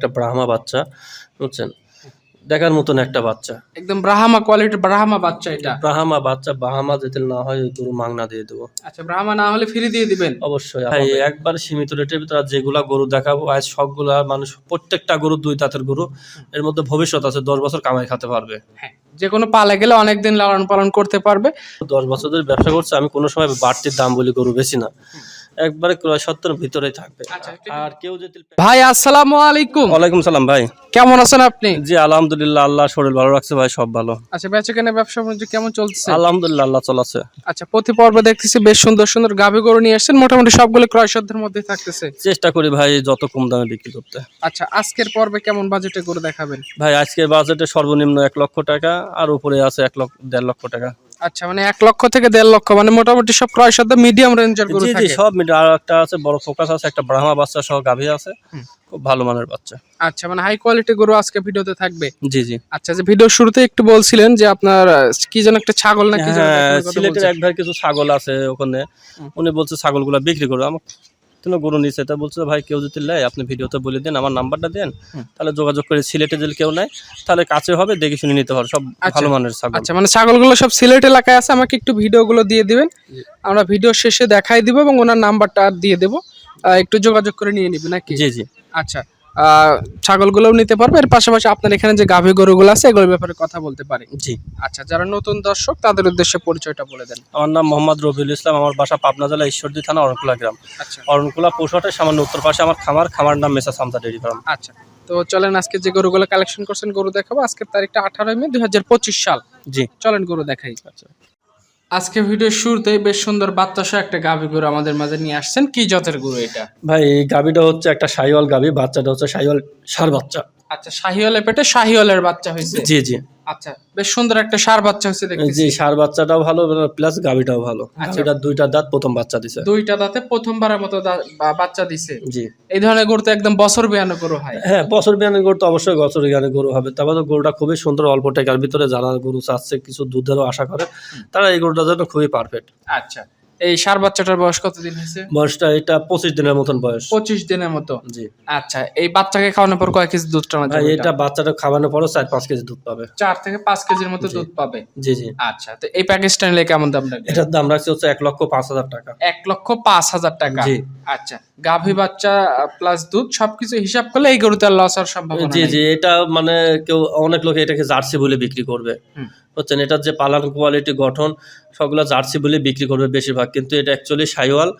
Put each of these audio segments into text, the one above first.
একটা ব্রাহ্মা বাচ্চা বুঝছেন? দেখার মতন একটা বাচ্চা। একদম ব্রাহ্মা কোয়ালিটি ব্রাহ্মা বাচ্চা এটা। ব্রাহ্মা বাচ্চা বাহামা যেতে না হয় ওই গরু মাংনা দিয়ে দেবো। আচ্ছা ব্রাহ্মা না হলে ফ্রি দিয়ে দিবেন? অবশ্যই ভাই একবার সীমিত রেটের ভিতরে যেগুলা গরু দেখাবো আজ সবগুলা মানুষ প্রত্যেকটা গরু দুই দাঁতের গরু এর মধ্যে ভবিষ্যৎ আছে দশ বছর কামাই খেতে পারবে। হ্যাঁ যে কোনো পালে গেলে অনেকদিন লালন পালন করতে পারবে। দশ বছর ধরে ব্যবসা করছে আমি কোনো সময় বাড়তির দাম বলি গরু বেশি না। একবারে ক্রয় সত্তর ভিতরেই থাকবে। আচ্ছা, আর কেউ যদি ভাই আসসালামু আলাইকুম। ওয়ালাইকুম সালাম ভাই। কেমন আছেন আপনি? জি আলহামদুলিল্লাহ আল্লাহ শরীর ভালো রাখছে ভাই সব ভালো। আচ্ছা বেচা কেনা ব্যবসা বাণিজ্য কেমন চলছে আলহামদুলিল্লাহ আল্লাহ চলাছে। আচ্ছা প্রতি পর্বে দেখতেছি বেশ সুন্দর সুন্দর গাভী গরু নিয়ে আসছেন মোটামুটি সবগুলো ক্রয় সাধ্যের মধ্যে থাকতেছে। চেষ্টা করি ভাই যত কম দামে বিক্রি করতে। আচ্ছা আজকের পর্বে কেমন বাজেটে গরু দেখাবেন? ভাই আজকের বাজেটে সর্বনিম্ন এক লক্ষ টাকা আর উপরে আছে এক লক্ষ দেড় লক্ষ টাকা। আচ্ছা মানে এক লক্ষ থেকে দেড় লক্ষ মানে মোটামুটি সব ক্রয় সাধ্য মিডিয়াম রেঞ্জের গরু জি সব মিলে আর একটা আছে বড় ফোকাস আছে একটা ব্রাহ্মা বাচ্চা সহ গাভী আছে। খুব ভালো মানের বাচ্চা। আচ্ছা মানে হাই কোয়ালিটি গরু আজকে ভিডিওতে থাকবে। জি জি। আচ্ছা যে ভিডিও শুরুতে একটু বলছিলেন যে আপনার কি যেন একটা ছাগল না কি যেন হ্যাঁ সিলেটের এক ভাই কিছু ছাগল আছে ওখানে। উনি বলছে ছাগলগুলা বিক্রি করো আমার কোনো গরু নিচ্ছে তা বলছে ভাই কেউ যদি নেয় আপনি ভিডিওতে বলে দেন আমার নাম্বারটা দেন তাহলে যোগাযোগ করে সিলেটে যদি কেউ নেয় তাহলে কাছে হবে দেখে শুনে নিতে পারো সব ভালো মানের ছাগল। আচ্ছা মানে ছাগলগুলো সব সিলেট এলাকায় আছে আমাকে একটু ভিডিওগুলো দিয়ে দিবেন। আমরা ভিডিও শেষে দেখাই দিব এবং ওনার নাম্বারটা দিয়ে দেবো। একটু যোগাযোগ করে নিয়ে নিবে নাকি? জি জি। আচ্ছা। ছাগলগুলোও নিতে পারবে। এর পাশাপাশি আপনার এখানে যে গাভী গরুগুলো আছে এগুলোর ব্যাপারে কথা বলতে পারি। জি। আচ্ছা যারা নতুন দর্শক তাদের উদ্দেশ্যে পরিচয়টা বলে দেন। আমার নাম মোহাম্মদ রবিউল ইসলাম আমার বাসা পাবনা জেলা ঈশ্বরদী থানা অরণকুলা গ্রাম। আচ্ছা। অরণকুলা পৌষহাটের সামান্য উত্তর পাশে আমার খামার খামার নাম মেসা সামতা ডেরি ফার্ম। আচ্ছা তো চলেন আজকে যে গরুগুলো কালেকশন করছেন গরু দেখাবো। আজকের তারিখটা আঠারোই মে দুই হাজার পঁচিশ সাল। জি। চলেন গরু দেখাই। আচ্ছা। আজকে ভিডিওর শুরুতেই বেশ সুন্দর বাচ্চাসহ একটা গাভী গরু আমাদের মাঝে নিয়ে আসছেন। কি জাতের গরু এটা? ভাই, এই গাবিটা হচ্ছে একটা সাইওয়াল গাবি বাচ্চাটা হচ্ছে সাইওয়াল সার বাচ্চা। আচ্ছা শাহিওয়ালের পেটে শাহিওয়ালের বাচ্চা হয়েছে? জি জি। আচ্ছা বেশ সুন্দর একটা সার বাচ্চা হয়েছে দেখতেছি। জি সার বাচ্চাটাও ভালো প্লাস গাবিটাও ভালো। এটা দুইটা দাঁত প্রথম বাচ্চা দিছে। দুইটা দাঁতে প্রথমবারের মতো বাচ্চা দিছে। জি। এই ধরনের গরু তো একদম বছর বিয়ানো গরু হয়। হ্যাঁ বছর বিয়ানের গরু তো অবশ্যই বছর বিয়ানের গরু হবে। তারপর তো গরুটা খুবই সুন্দর অল্প টাকার ভিতরে যারা গরু চাচ্ছে কিছু দুধেরও আশা করে তারা এই গরুটার জন্য খুবই পারফেক্ট আচ্ছা। এই সার বাচ্চাটার বয়স কতদিন হয়েছে? বয়সটা এটা পঁচিশ দিনের মতন বয়স। পঁচিশ দিনের মতো? জি। আচ্ছা এই বাচ্চাকে খাওয়ানোর পর কয় কেজি দুধ টানা যাবে এটা বাচ্চাটা খাওয়ানোর পরও চার পাঁচ কেজি দুধ পাবে। চার থেকে পাঁচ কেজির মতো দুধ পাবে? জি জি। আচ্ছা তো এই প্যাকেজটা নিলে কেমন দাম লাগবে? এটার দাম রাখছে হচ্ছে এক লক্ষ পাঁচ হাজার টাকা। এক লক্ষ পাঁচ হাজার টাকা? জি। আচ্ছা গাভী বাচ্চা প্লাস দুধ সবকিছু হিসাব করলে এই গরুতে লস হওয়ার সম্ভাবনা জি জি এটা মানে কেউ অনেক লোক এটাকে জার্সি বলে বিক্রি করবে। হচ্ছেন এটার যে পালান কোয়ালিটি গঠন সবগুলো জার্সি বলে বিক্রি করবে বেশিরভাগ। কিন্তু এটা অ্যাকচুয়ালি সাইওয়াল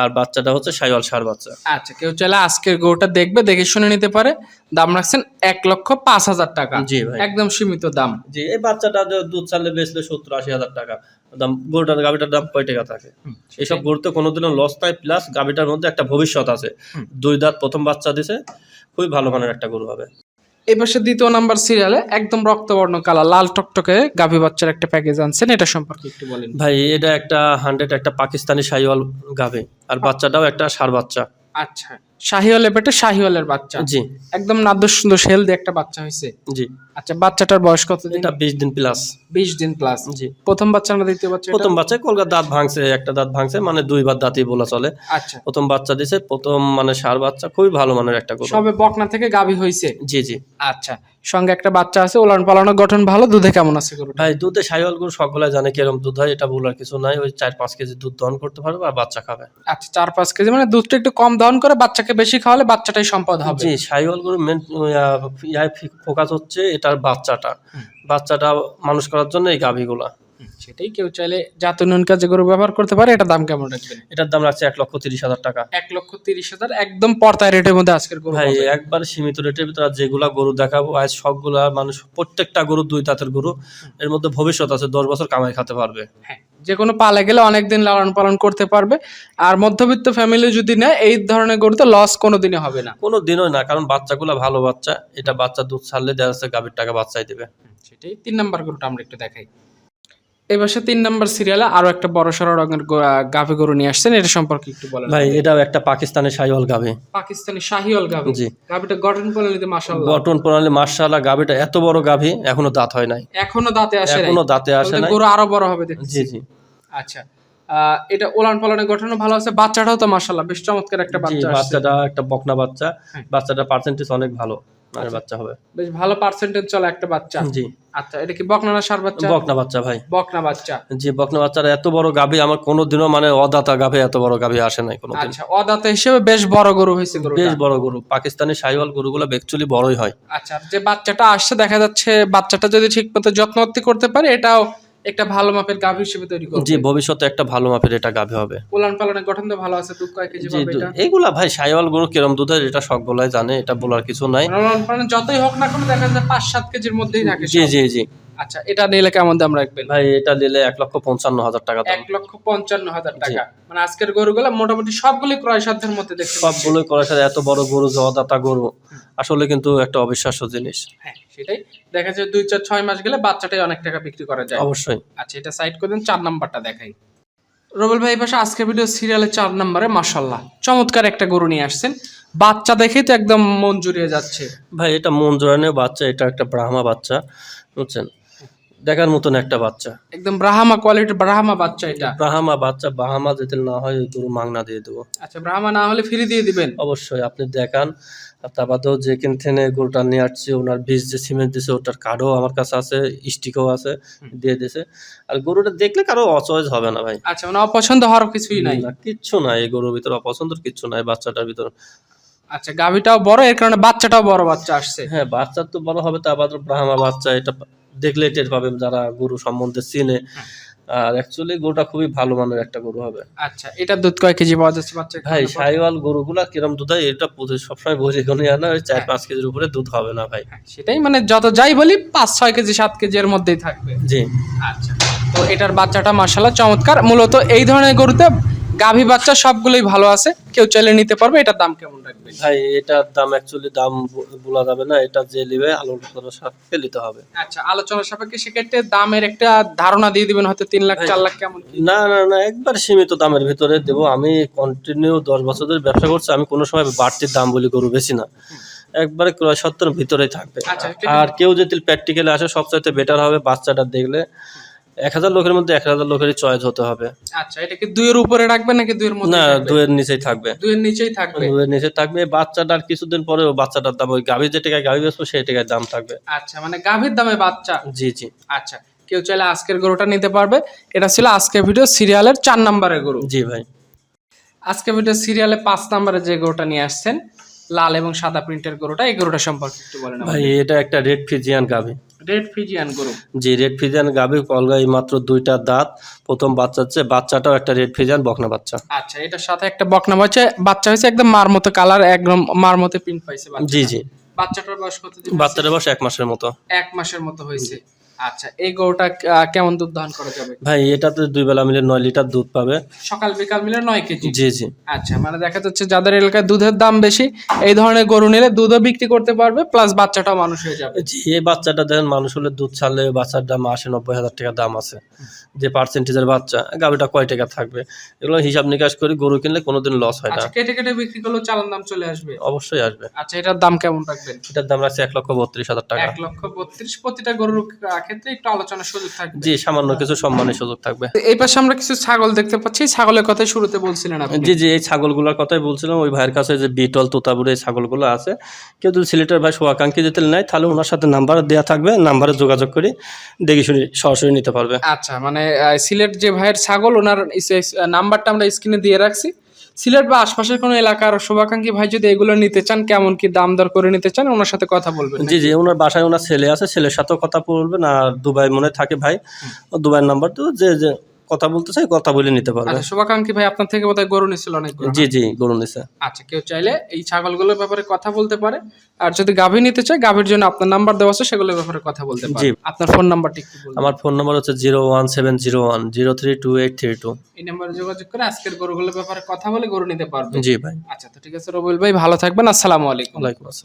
আর বাচ্চাটা হচ্ছে সাইওয়াল সার বাচ্চা। আচ্ছা কেউ চাইলে আজকের গরুটা দেখবে দেখে শুনে নিতে পারে। দাম রাখছেন এক লক্ষ পাঁচ হাজার টাকা। জি ভাই। একদম সীমিত দাম। জি এই বাচ্চাটা দুধ চালে বেচলে সত্তর আশি হাজার টাকা। দাম গরুটার গাভিটার দাম কয় টাকা থাকে? এইসব গরুতে কোনোদিনও লস নাই প্লাস গাভিটার মধ্যে একটা ভবিষ্যৎ আছে। দুই দাঁত প্রথম বাচ্চা দিছে খুবই ভালো মানের একটা গরু হবে। এই পাশে দ্বিতীয় নাম্বার সিরিয়ালে একদম রক্তবর্ণ কালা লাল টকটকে গাভী বাচ্চার একটা প্যাকেজ আনছেন এটা সম্পর্কে একটু বলেন। ভাই এটা একটা হান্ড্রেড একটা পাকিস্তানি সাইওয়াল গাভি আর বাচ্চাটাও একটা সার বাচ্চা। আচ্ছা। শাহিওয়ালের পেটে শাহিওয়ালের বাচ্চা। জি। একদম নাদ্য সুন্দর হেলদি একটা বাচ্চা হয়েছে। জি। আচ্ছা বাচ্চাটার বয়স কত দিন? এটা বিশ দিন প্লাস বিশ দিন প্লাস জি। প্রথম বাচ্চা না দ্বিতীয় বাচ্চা প্রথম বাচ্চা কলকাতা দাঁত ভাঙছে একটা দাঁত ভাঙছে মানে দুইবার দাঁতই বলা চলে। আচ্ছা। প্রথম বাচ্চা প্রথম মানে সার বাচ্চা খুবই ভালো মানের একটা গরু। সবে বকনা থেকে হয়েছে জি জি। আচ্ছা সঙ্গে একটা বাচ্চা আছে ওলান পালানোর গঠন ভালো দুধে কেমন আছে গরুটা? ভাই দুধে সাইওয়াল গরু সকলে জানে কীরকম দুধ হয় এটা বলার কিছু নাই। ওই চার পাঁচ কেজি দুধ দহন করতে পারবে আর বাচ্চা খাবে। আচ্ছা চার পাঁচ কেজি মানে দুধটা একটু কম দহন করে বাচ্চাকে বেশি খাওয়ালে বাচ্চাটাই সম্পদ হবে। জি সাইওয়াল গরু মেন ফোকাস হচ্ছে এটার বাচ্চাটা। বাচ্চাটা মানুষ করার জন্য এই গাভীগুলা। সেটাই কেউ চাইলে জাত উন্নয়ন কাজে গরু ব্যবহার করতে পারে এটা দাম কেমন রাখবেন? এটার দাম রাখছে এক লক্ষ তিরিশ হাজার টাকা। এক লক্ষ তিরিশ হাজার একদম পর্তায় রেটের মধ্যে আজকের গরু ভাই একবার সীমিত রেটের ভিতরে যেগুলা গরু দেখাবো আজ সবগুলা মানুষ প্রত্যেকটা গরু দুই দাঁতের গরু এর মধ্যে ভবিষ্যৎ আছে দশ বছর কামাই খেতে পারবে। হ্যাঁ যে কোনো পালে গেলে অনেকদিন লালন পালন করতে পারবে। আর মধ্যবিত্ত ফ্যামিলি যদি নেয় এই ধরনের গরুতে লস কোনোদিনই হবে না। কোনো দিনই না কারণ বাচ্চাগুলা ভালো বাচ্চা এটা বাচ্চা দুধ ছাড়লে দেখা যাচ্ছে গাভীর টাকা বাচ্চাই দেবে। সেটাই তিন নাম্বার গরুটা আমরা একটু দেখাই। এবার সে তিন নম্বর সিরিয়ালে আরও একটা বড় সড়ো রঙের গাভী গরু নিয়ে আসছেন এটা সম্পর্কে একটু বলেন। ভাই এটাও একটা পাকিস্তানি সাইওয়াল গাভী। পাকিস্তানি শাহিওয়াল গাভী। জি। গাভীটা গঠন প্রণালীতে মাশাআল্লাহ। গঠন প্রণালী মার্শাল্লাহ গাভীটা এত বড় গাভী এখনও দাঁত হয় নাই। এখনও দাঁতে আসে নাই। এখনও দাঁতে আসে নাই। গরু আরও বড় হবে দেখছি জি জি। আচ্ছা। এটা ওলান পালনের গঠনও ভালো আছে বাচ্চাটাও তো মাশাল্লাহ বেশ চমৎকার একটা বাচ্চা। বাচ্চাটা একটা বকনা বাচ্চা। হ্যাঁ। বাচ্চাটা পার্সেন্টেজ অনেক ভালো। বাচ্চা। হবে। বেশ ভালো পার্সেন্টেজ চলে একটা বাচ্চা। জি। আচ্ছা এটা কি বকনা না সার বাচ্চা? বকনা বাচ্চা ভাই। বকনা বাচ্চা। জি বকনা বাচ্চারা এত বড় গাভী আমার কোনোদিনও মানে অদাতা গাভী এত বড় গাভী আসে নাই কোনোদিন। আচ্ছা অদাতা হিসেবে বেশ বড় গরু হয়েছে গরুটা। বেশ বড় গরু। পাকিস্তানি সাইওয়াল গরুগুলো অ্যাকচুয়ালি বড়ই হয়। আচ্ছা যে বাচ্চাটা আসছে দেখা যাচ্ছে বাচ্চাটা যদি ঠিক মতো যত্নবর্তি করতে পারে এটাও একটা ভালো মাপের গাভী হিসেবে তৈরি করবে। জি ভবিষ্যতে একটা ভালো মাপের এটা গাভী হবে। পোলান পালনের গঠন তো ভালো আছে দুধ কয় কেজি পাবে এটা? এগুলা ভাই শাইওয়াল গরু কিরম দুধের এটা সব বলাই জানে এটা বলার কিছু নাই। পালন যতই হোক না কোনো দেখা যায় পাঁচ সাত কেজির মধ্যেই থাকে জি জি জি। আচ্ছা এটা নিলে কেমন দাম রাখবেন? ভাই এটা নিলে এক লক্ষ পঞ্চান্ন হাজার টাকা দাম। এক লক্ষ পঞ্চান্ন হাজার টাকা। মানে আজকের গরুগুলো মোটামুটি সবগুলি ক্রয় সাধ্যের মধ্যে দেখতে। সবগুলোই করার সাথে এত বড় গরু জদাতা গরু আসলে কিন্তু একটা অবিশ্বাস্য জিনিস। হ্যাঁ সেটাই। দেখা যায় দুই চার ছয় মাস গেলে বাচ্চাটাই অনেক টাকা বিক্রি করা যায়। অবশ্যই। আচ্ছা এটা সাইড করে দিন চার নাম্বারটা দেখাই। রবল ভাই পাশে আজকের ভিডিও সিরিয়ালে চার নম্বরে মাসাল্লাহ চমৎকার একটা গরু নিয়ে আসছেন। বাচ্চা দেখেই তো একদম মন জুড়িয়ে যাচ্ছে। ভাই এটা মন জোড়ানোর বাচ্চা এটা একটা ব্রাহ্মা বাচ্চা বুঝছেন? দেখার মতন একটা বাচ্চা। একদম ব্রাহ্মা কোয়ালিটির ব্রাহ্মা বাচ্চা এটা। ব্রাহ্মা বাচ্চা বাহামা যদি না হয় ওই গরু মাংনা দিয়ে দেবো। আচ্ছা ব্রাহ্মা না হলে ফ্রি দিয়ে দিবেন? অবশ্যই আপনি দেখান। আর তার বাদেও যে কিনতেনে গরুটা নিয়ে আসছে ওনার বীজ যে সিমেন্ট দিছে ওটার কার্ডও আমার কাছে আছে স্টিকও আছে দিয়ে দিয়েছে আর গরুটা দেখলে কারও অচয়েস হবে না ভাই। আচ্ছা মানে অপছন্দ হওয়ার কিছুই নাই? না, কিচ্ছু নাই এই গরুর ভিতরে অপছন্দের কিচ্ছু নাই বাচ্চাটার ভিতর। আচ্ছা গাভিটাও বড় এর কারণে বাচ্চাটাও বড় বাচ্চা আসছে। হ্যাঁ বাচ্চার তো বড় হবে তার বাদে ব্রাহ্মা বাচ্চা এটা দেখলে টের পাবে যারা গরু সম্বন্ধে চিনে আর অ্যাকচুয়ালি গরুটা খুবই ভালো মানের একটা গরু হবে। আচ্ছা এটা দুধ কয় কেজি পাওয়া যাচ্ছে বাচ্চা? ভাই সাইওয়াল গরুগুলা কিরম দুধ হয় এটা সবসময় বলি কোনো না ওই চার পাঁচ কেজির উপরে দুধ হবে না ভাই। হ্যাঁ, সেটাই মানে যত যাই বলি পাঁচ ছয় কেজি সাত কেজি এর মধ্যেই থাকবে। জি। আচ্ছা তো এটার বাচ্চাটা মার্শাল্লাহ চমৎকার। মূলত এই ধরনের গরুতে গাভী বাচ্চা সবগুলোই ভালো আছে। কেউ চাইলে নিতে পারবে এটার দাম কেমন রাখবে? ভাই এটার দাম অ্যাকচুয়ালি দাম বলা যাবে না এটা যে নিবে আলোচনার সাথে নিতে হবে। আচ্ছা আলোচনা সাপেক্ষে সেক্ষেত্রে দামের একটা ধারণা দিয়ে দিবেন হয়তো তিন লাখ চার লাখ কেমন? না না না একবার সীমিত দামের ভিতরে দেবো। আমি কন্টিনিউ দশ বছর ধরে ব্যবসা করছি আমি কোনো সময় বাড়তি দাম বলি গরু বেশি না। একবারে ক্রয় সত্তর ভিতরেই থাকবে। আচ্ছা, আর কেউ যদি প্র্যাকটিক্যালি আসে সবচাইতে বেটার হবে বাচ্চাটা দেখলে। এক হাজার লোকের মধ্যে এক হাজার লোকেরই চয়েস হতে হবে। আচ্ছা এটা কি দুইয়ের উপরে রাখবেন নাকি দুইয়ের মধ্যে না? দুয়ের নিচেই থাকবে। দুইয়ের নিচেই থাকবে? দুয়ের নিচে থাকবে। বাচ্চাটার কিছুদিন পরে বাচ্চাটার দাম ওই গাভী যে টাকায় গাভী বেচবো সেই টাকায় দাম থাকবে। আচ্ছা মানে গাভীর দামে বাচ্চা? জি জি। আচ্ছা কেউ চাইলে আজকের গরুটা নিতে পারবে। এটা ছিল আজকের ভিডিও সিরিয়ালের চার নম্বরের গরু। জি ভাই। আজকে ভিডিও সিরিয়ালে পাঁচ নম্বরে যে গরুটা নিয়ে আসছেন লাল এবং সাদা প্রিন্টের গরুটা এই গরুটা সম্পর্কে একটু বলেন ভাই এটা একটা রেড ফিজিয়ান গাভী। রেড ফিজিয়ান গরু। জি রেড ফিজিয়ান গাভী কলগাই মাত্র দুইটা দাঁত। প্রথম বাচ্চা হচ্ছে বাচ্চাটাও একটা রেড ফিজিয়ান বকনা বাচ্চা। আচ্ছা এটার সাথে একটা বকনা বাচ্চা বাচ্চা হয়েছে একদম মার মতো কালার একদম মার মতো প্রিন্ট পাইছে বাচ্চা জি জি। বাচ্চাটার বয়স কত বাচ্চাটার বয়স এক মাসের মতো। এক মাসের মতো হয়েছে। আচ্ছা এই গরুটা কেমন দুধ দহন করা যাবে? ভাই এটাতে দুই বেলা মিলে নয় লিটার দুধ পাবে। সকাল বিকাল মিলে নয় কেজি? জি জি। আচ্ছা মানে দেখা যাচ্ছে যাদের এলাকায় দুধের দাম বেশি এই ধরনের গরু নিলে দুধও বিক্রি করতে পারবে প্লাস বাচ্চাটাও মানুষ হয়ে যাবে। জি এই বাচ্চাটা দেখেন মানুষ হলে দুধ ছাড়লে বাচ্চার দাম আশি নব্বই হাজার টাকা দাম আছে। যে পার্সেন্টেজের বাচ্চা গাভিটা কয় টাকা থাকবে? এগুলো হিসাব নিকাশ করে গরু কিনলে কোনোদিন লস হয় না। আচ্ছা কেটে কেটে বিক্রি করলেও চালান দাম চলে আসবে? অবশ্যই আসবে। আচ্ছা এটার দাম কেমন রাখবেন? এটার দাম রাখছে এক লক্ষ বত্রিশ হাজার টাকা। এক লক্ষ বত্রিশ প্রতিটা গরুর ক্ষেত্রে একটু আলোচনার সুযোগ থাকবে। জি সামান্য কিছু সম্মানের সুযোগ থাকবে। এই পাশে আমরা কিছু ছাগল দেখতে পাচ্ছি। ছাগলের কথাই শুরুতে বলছিলেন আপনি। জি জি এই ছাগলগুলোর কথাই বলছিলাম। ওই ভাইয়ের কাছে যে বিটল তোতাপুরে এই ছাগলগুলো আছে। কেউ যদি সিলেটের ভাই শুভাকাঙ্ক্ষী যেতে নেয় তাহলে ওনার সাথে নাম্বার দেওয়া থাকবে। নাম্বারে যোগাযোগ করে দেখে শুনে সরাসরি নিতে পারবে। আচ্ছা মানে সিলেট যে ভাইয়ের ছাগল ওনার নাম্বারটা আমরা স্ক্রিনে দিয়ে রাখছি। সিলেট বা আশপাশের কোনো এলাকার শুভাকাঙ্ক্ষী ভাই যদি এগুলো নিতে চান কেমন কি দাম দর করে নিতে চান ওনার সাথে কথা বলবেন জি জি ওনার বাসায় ওনার ছেলে আছে ছেলের সাথেও কথা বলবেন আর দুবাই মনে থাকে ভাই। দুবাইয়ের নাম্বার তো যে যে কথা বলতে চাই কথা বলে নিতে পারবে। আচ্ছা শুভাকাঙ্ক্ষী ভাই আপনার থেকে বোধহয় গরু নিছিল অনেক জি জি গরু নিছে। আচ্ছা কেউ চাইলে এই ছাগলগুলোর ব্যাপারে কথা বলতে পারে। আর যদি গাভী নিতে চায় গাভীর জন্য আপনার নাম্বার দেওয়া আছে সেগুলোর ব্যাপারে কথা বলতে পারে জি। আপনার ফোন নাম্বারটি আমার ফোন নাম্বার হচ্ছে zero one seven zero one zero three two eight three two. এই নাম্বারে যোগাযোগ করে আজকের গরুগুলোর ব্যাপারে কথা বলে গরু নিতে পারবে। জি ভাই। আচ্ছা তো ঠিক আছে রবিউল ভাই ভালো থাকবেন। আসসালামু আলাইকুম। ওয়ালাইকুম আসসালাম।